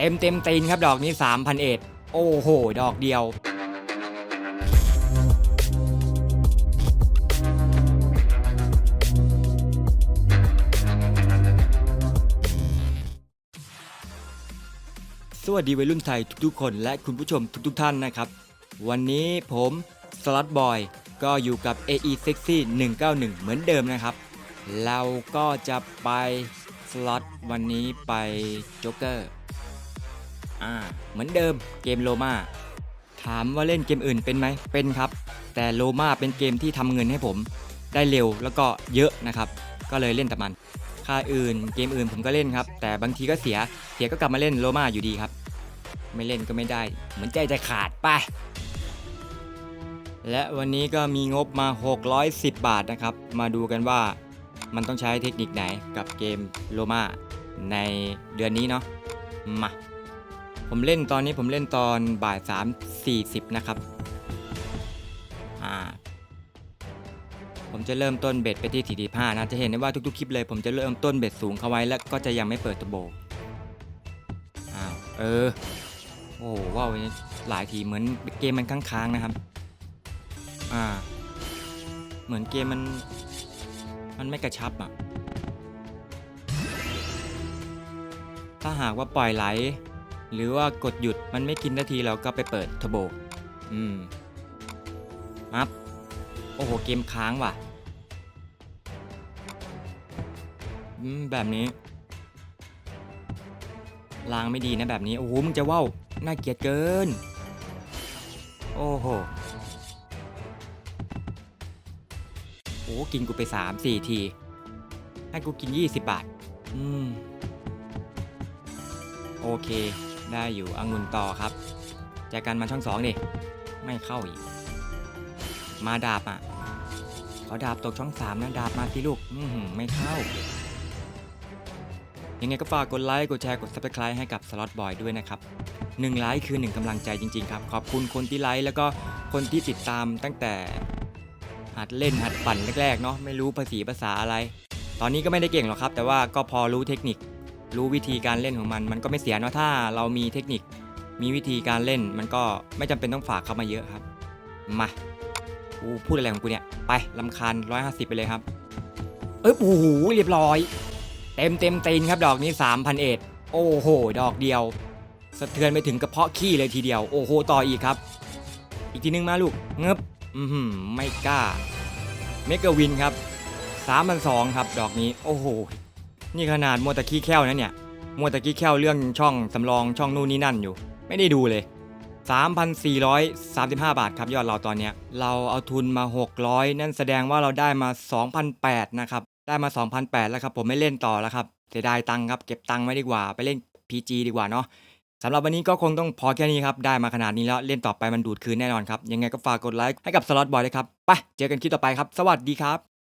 เต็มเต็มตีนครับดอกนี้ 3 0 0 0 เอ็ดโอ้โห ดอกเดียว สวัสดีวัยรุ่นไทยทุกๆคนและคุณผู้ชมทุกๆท่านนะครับ วันนี้ผมสล็อตบอยก็อยู่กับ AE Sexy 191 เหมือนเดิมนะครับ เราก็จะไปสล็อตวันนี้ไปโจ๊กเกอร์ อ่า เหมือนเดิมเกมโลมาถามว่าเล่นเกมอื่นเป็นไหมเป็นครับ แต่โลมาเป็นเกมที่ทำเงินให้ผม ได้เร็วแล้วก็เยอะนะครับ ก็เลยเล่นแต่มันค่าอื่นเกมอื่นผมก็เล่นครับ แต่บางทีก็เสียเสียก็กลับมาเล่นโลมาอยู่ดีครับ ไม่เล่นก็ไม่ได้ เหมือนใจจะขาดไปและวันนี้ก็มีงบมา 610 บาทนะครับ มาดูกันว่ามันต้องใช้เทคนิคไหนกับเกมโลมาในเดือนนี้เนาะมา ผมเล่นตอนนี้ผมเล่นตอนบ่าย3 40นะครับอ่าผมจะเริ่มต้นเบ็ดไปที่ 45 นะ จะเห็นได้ว่าทุกๆ คลิปเลย ผมจะเริ่มต้นเบ็ดสูงเข้าไว้แล้วก็จะยังไม่เปิดตัวโบอ้าวเออ โอ้ว้าวหลายทีเหมือนเกมมันค้างๆนะครับ อ่า เหมือนเกมมัน มันไม่กระชับอะ ถ้าหากว่าปล่อยไหล หรือว่ากดหยุดมันไม่กินนาทีเราก็ไปเปิดทโบอืมมับโอ้โห เกมค้างว่ะอืมแบบนี้ลางไม่ดีนะแบบนี้ โอ้โห มึงจะว่าวน่าเกลียดเกิน โอ้โหโอ้กินกูไป 3 4 ที ให้กูกิน 20 บาท อืม โอเค ได้อยู่อังุนต่อครับจากกันมาช่องสองดิไม่เข้าอีก มาดาบอะขอดาบตกช่องสามนะดาบมาสิลูกอือหือไม่เข้า ยังไงก็ฝากกดไลค์กดแชร์กด subscribe ให้กับสล็อตบอยด้วยนะครับหนึ่งไลค์คือหนึ่งกำลังใจจริงๆครับ ขอบคุณคนที่ไลค์แล้วก็คนที่ติดตามตั้งแต่หัดเล่นหัดปั่นแรกๆเนาะไม่รู้ภาษีภาษาอะไร ตอนนี้ก็ไม่ได้เก่งหรอกครับ แต่ว่าก็พอรู้เทคนิค รู้วิธีการเล่นของมัน มันก็ไม่เสียเนาะถ้าเรามีเทคนิค มีวิธีการเล่นมันก็ไม่จำเป็นต้องฝากเข้ามาเยอะครับ มากูพูดอะไรของกูเนี่ย ไปลำคาญ150 ไปเลยครับ เอ้ยโอ้โหเรียบร้อย เต็มเต็มตีนครับดอกนี้ 3,000 เอ็ดโอ้โห ดอกเดียว สะเทือนไปถึงกระเพาะขี้เลยทีเดียว โอ้โห ต่ออีกครับ อีกทีนึงมาลูก เงบอือหือไม่กล้า เมกะวินครับ3,200ครับ ดอกนี้ โอ้โห นี่ขนาดมัวแตะขี้แค้วนะเนี่ยมัวแตะขี้แค้วเรื่องช่องสำรองช่องนู่นนี่นั่นอยู่ ไม่ได้ดูเลย 3,435 บาทครับยอดเราตอนเนี้ยเราเอาทุนมา 600 นั่นแสดงว่าเราได้มา2,800นะครับได้มา2,800แล้วครับผมไม่เล่นต่อแล้วครับเสียดายตังค์ครับเก็บตังค์ไว้ดีกว่าไปเล่น PG ดีกว่าเนาะสำหรับวันนี้ก็คงต้องพอแค่นี้ครับ ได้มาขนาดนี้แล้ว เล่นต่อไปมันดูดคืนแน่นอนครับ ยังไงก็ฝากกดไลค์ให้กับสล็อตบอยเลยครับ ไป เจอกันคลิปต่อไปครับ สวัสดีครับ